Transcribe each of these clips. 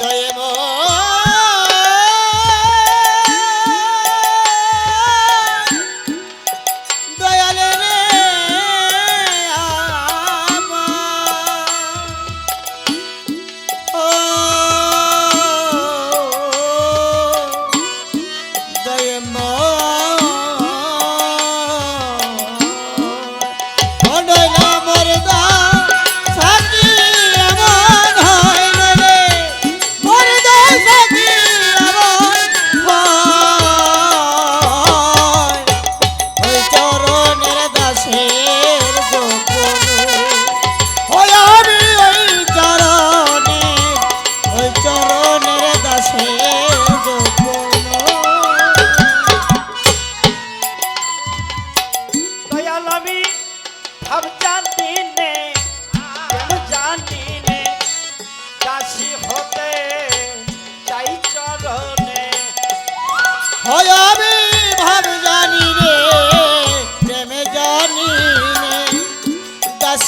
দয়ে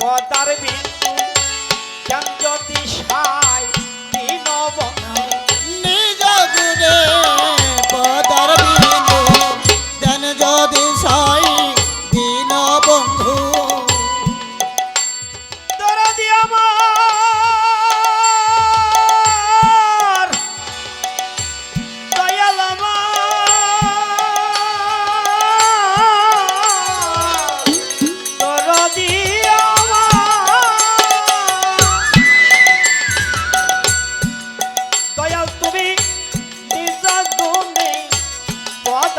পদার বিন্দু চন্দ্রদিশা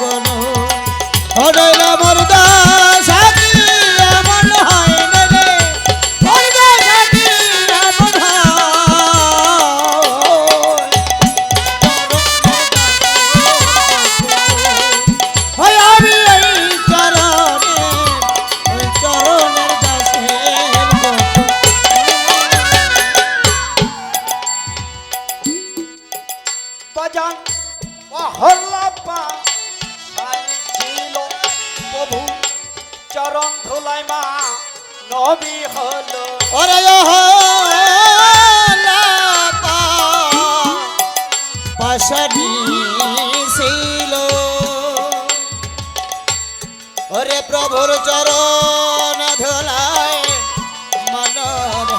One. চরণ ধুলাই মা নবী হলো। ওরে পাশানি ছিল ওরে প্রভুর চরণ ধুলাই মানব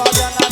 বাজানা